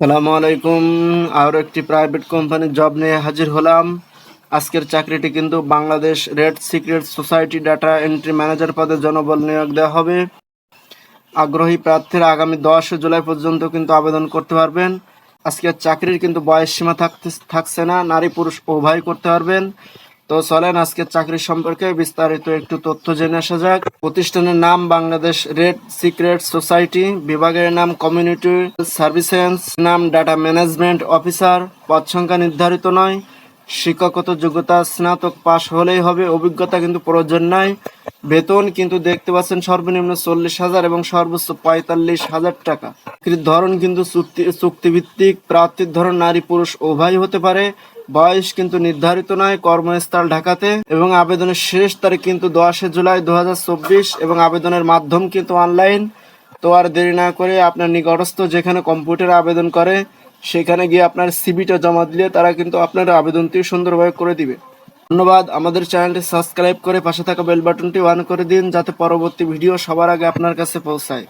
সালামু আলাইকুম। আর একটি প্রাইভেট কোম্পানির জব নিয়ে হাজির হলাম। আজকের চাকরিটি কিন্তু বাংলাদেশ রেড সিক্রেট সোসাইটি ডাটা এন্ট্রি ম্যানেজার পদে জনবল নিয়োগ দেওয়া হবে। আগ্রহী প্রার্থীরা আগামী দশে জুলাই পর্যন্ত কিন্তু আবেদন করতে পারবেন। আজকের চাকরির কিন্তু বয়স সীমা থাকতে থাকছে না, নারী পুরুষ উভয় করতে পারবেন। তো চলেন আজকে চাকরি সম্পর্কে বিস্তারিত একটু তথ্য জেনে আসা যাক। প্রতিষ্ঠানের নাম বাংলাদেশ রেড সিক্রেট সোসাইটি বিভাগের নাম কমিউনিটি সার্ভিসেন্স নাম ডাটা ম্যানেজমেন্ট অফিসার পদ সংখ্যা নির্ধারিত নয়। শিক্ষাগত যোগ্যতা স্নাতক পাশ হলেই হবে, অভিজ্ঞতা কিন্তু প্রয়োজন নাই। বেতন কিন্তু দেখতে পাচ্ছেন সর্বনিম্ন চল্লিশ হাজার এবং সর্বোচ্চ পঁয়তাল্লিশ হাজার টাকা। চাকরির ধরন কিন্তু চুক্তি চুক্তিভিত্তিক প্রার্থীর ধরন নারী পুরুষ উভয় হতে পারে। বয়স কিন্তু নির্ধারিত নয়, কর্মস্থল ঢাকাতে। এবং আবেদনের শেষ তারিখ কিন্তু দশে জুলাই দু হাজার চব্বিশ এবং আবেদনের মাধ্যম কিন্তু অনলাইন। তো আর দেরি না করে আপনার নিকটস্থ যেখানে কম্পিউটার আবেদন করে, সেখানে গিয়ে আপনার সিবিটা জমা দিলে তারা কিন্তু আপনার আবেদনটি সুন্দরভাবে করে দিবে। ধন্যবাদ। আমাদের চ্যানেলটি সাবস্ক্রাইব করে পাশে থাকা বেল বাটনটি অন করে দিন, যাতে পরবর্তী ভিডিও সবার আগে আপনার কাছে পৌঁছায়।